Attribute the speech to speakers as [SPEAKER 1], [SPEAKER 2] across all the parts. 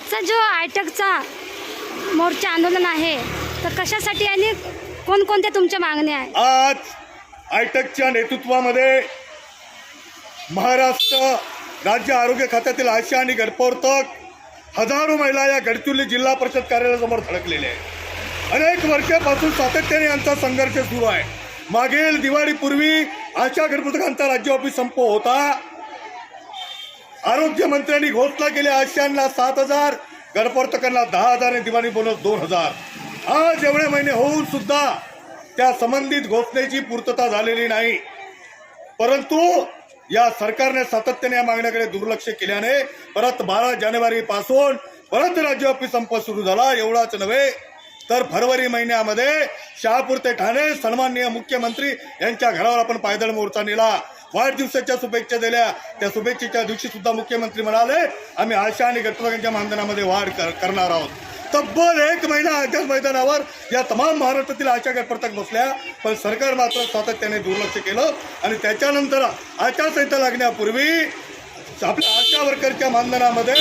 [SPEAKER 1] आजचा जो आयटकचा मोर्चा आंदोलन आहे तर कशासाठी आणि कोणकोणत्या तुमच्या मागण्या आहेत?
[SPEAKER 2] आज आयटकच्या नेतृत्वामध्ये महाराष्ट्र राज्य आरोग्य खात्यातील आशा आणि गटप्रवर्तक हजारो महिला या गडचिरोली जिल्हा परिषद कार्यालयासमोर धडकलेले आहेत. अनेक वर्षापासून सातत्याने यांचा संघर्ष सुरू आहे. मागील दिवाळीपूर्वी आशा गटप्रवर्तकांचा राज्य ऑफिस संप होता. आरोग्यमंत्र्यांनी घोषणा केली आशांना सात हजार. गणप्रवर्तकांना दहा हजार आणि दिवाळी बोनस दोन हजार. आज एवढे महिने होऊन सुद्धा त्या संबंधित घोषणेची पूर्तता झालेली नाही. परंतु या सरकारने सातत्याने या मागण्याकडे दुर्लक्ष केल्याने परत बारा जानेवारी पासून परत राज्यव्यापी संप सुरू झाला एवढाच नव्हे तर फरवरी महिन्यामध्ये शहापूर ते ठाणे सन्माननीय मुख्यमंत्री यांच्या घरावर आपण पायदळ मोर्चा नेला. वाढदिवसाच्या शुभेच्छा दिल्या. त्या शुभेच्छेच्या दिवशी सुद्धा मुख्यमंत्री म्हणाले आम्ही आशा आणि गटप्रवर्तकांच्या मानधनामध्ये वाढ कर- करणार आहोत. तब्बल एक महिना अध्यास मैदानावर या तमाम महाराष्ट्रातील आशा गटप्रवर्तक बसल्या. पण सरकार मात्र सातत्याने दुर्लक्ष केलं आणि त्याच्यानंतर आचारसंहिता लागण्यापूर्वी आपल्या आशा वर्करच्या मानधनामध्ये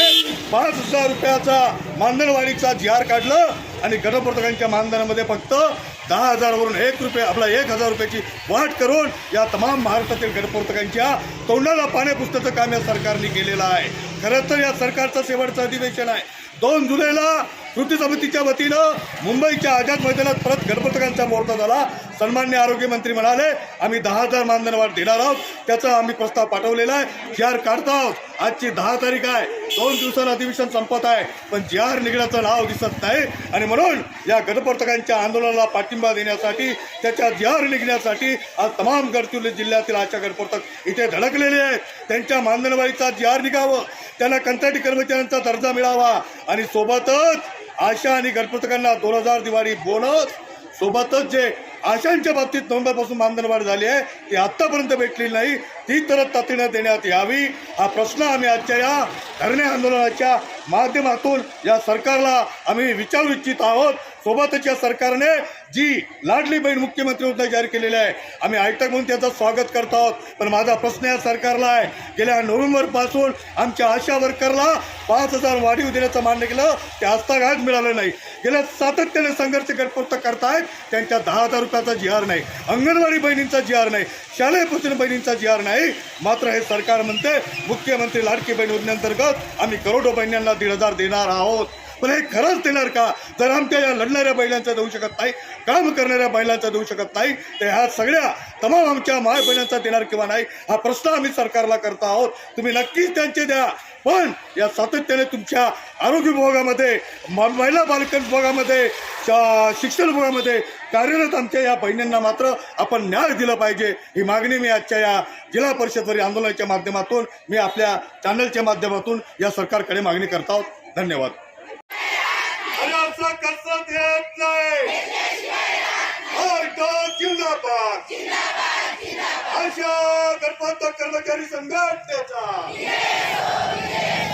[SPEAKER 2] पाच हजार रुपयाचा मानधनवाढीचा जी आर काढलं. आणि गटप्रवर्तकांच्या मानधनामध्ये फक्त दहा हजारावरून एक रुपये आपला एक हजार रुपयाची वाढ करून या तमाम महाराष्ट्रातील गटप्रवर्तकांच्या तोंडाला पाण्यापुस्तचं काम या सरकारने केलेलं आहे. खरं तर या सरकारचं शेवटचं अधिवेशन आहे. दोन जुलैला कृती समितीच्या वतीनं मुंबईच्या आझाद मैदानात परत गणपतकांचा मोर्चा झाला. सन्मान्य आरोग्यमंत्री म्हणाले आम्ही दहा हजार मानधन वाढ देणार आहोत. त्याचा आम्ही प्रस्ताव पाठवलेला आहे. जी आर काढतो आहोत. आजची दहा तारीख आहे. दोन दिवसांना अधिवेशन संपत आहे. पण जी आर निघण्याचं नाव दिसत नाही. आणि म्हणून या गणप्रवर्तकांच्या आंदोलनाला पाठिंबा देण्यासाठी त्याच्या जी आर निघण्यासाठी आज तमाम गडचिरोली जिल्ह्यातील आशा गणप्रवर्तक इथे धडकलेले आहेत. त्यांच्या मानधनवाढीचा जी आर निघावं त्यांना कंत्राटी कर्मचाऱ्यांचा दर्जा मिळावा. आणि सोबतच आशा आणि गणपतकांना दोन हजार दिवाळी बोनस सोबतच जे आशांच्या बाबतीत नोव्हेंबरपासून मानधनवाढ झाली आहे ती आत्तापर्यंत भेटलेली नाही. ती तर तातडीनं देण्यात यावी. हा प्रश्न आम्ही आजच्या या धरणे आंदोलनाच्या माध्यमातून या सरकारला आम्ही विचारू इच्छित आहोत. सोबतच या सरकारने जी लाडली बहीण मुख्यमंत्री योजना जाहीर केलेली आहे आम्ही आयटक म्हणून त्याचं स्वागत करत आहोत. पण माझा प्रश्न या सरकारला आहे. गेल्या नोव्हेंबरपासून आमच्या आशा वर्करला पाच हजार वाढीव देण्याचं मान्य केलं ते आजतागायत मिळालं नाही. गेल्या सातत्याने संघर्ष गटपूर्त करतायत. त्यांच्या दहा हजार रुपयाचा जी आर नाही. अंगणवाडी बहिणींचा जी आर नाही. शालेय पोषण बहिणींचा जी आर नाही. मात्र हे सरकार म्हणते मुख्यमंत्री लाडकी बहीण योजनेअंतर्गत आम्ही करोडो बहिण्यांना दीड हजार देणार आहोत. पण हे खरंच देणार का? जर आमच्या या लढणाऱ्या बैलांचा देऊ शकत नाही काम करणाऱ्या बैलांचा देऊ शकत नाही तर ह्या सगळ्या तमाम आमच्या माय बहिणांचा देणार किंवा नाही हा प्रश्न आम्ही सरकारला करत आहोत. तुम्ही नक्कीच त्यांचे द्या. पण या सातत्याने तुमच्या आरोग्य विभागामध्ये महिला बालकन विभागामध्ये शा- शिक्षण विभागामध्ये कार्यरत आमच्या या बहिणींना मात्र आपण न्याय दिला पाहिजे. ही मागणी मी आजच्या या जिल्हा परिषदवरील आंदोलनाच्या माध्यमातून मी आपल्या चॅनलच्या माध्यमातून या सरकारकडे मागणी करत आहोत. धन्यवाद. अरे असं देत नाही. भारत जिंदाबाद. अशा गणपत कर्मचारी संघटनेचा.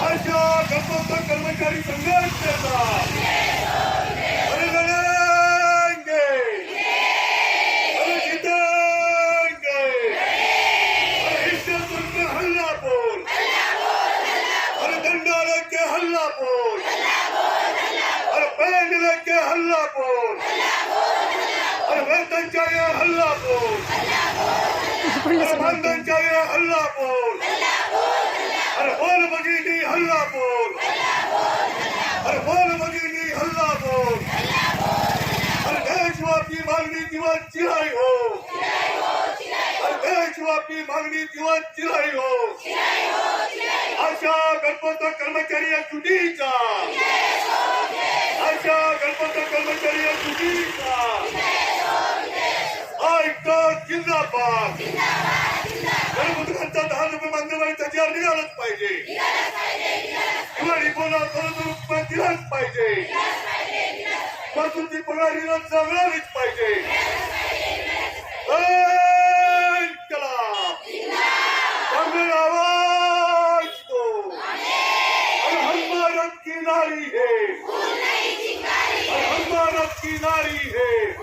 [SPEAKER 2] अशा गणपत कर्मचारी संघटनेचा. अरे लढेंगे अरे जितेंगे अरे हिस्सेपुर के हल्ला बोल अरे के हल्ला बोल अरे हल्ला बोल अरे वेतनच्या ये हल्ला बोल अरे बंधनच्या ये हल्ला बोल अरे बोल भगिनी हल्ला बोल अरे बोल भगिनी हल्ला बोल अरे देशव्यापी मागणी दिवस चिराई हो अरे देशव्यापी मागणी चिराई हो अशा गणपत कर्मचारी या तुटीचा जिंदाबाद. मुदकांचा दहा रुपये माध्यमाने त्याच्यावर निघालच पाहिजे. किंवा रिपोला परत रुपये दिलाच पाहिजे. मजुरची पगार हिला जगणारीच पाहिजे. आवाज तो. हमारत की नारी है. हमारत की नारी है.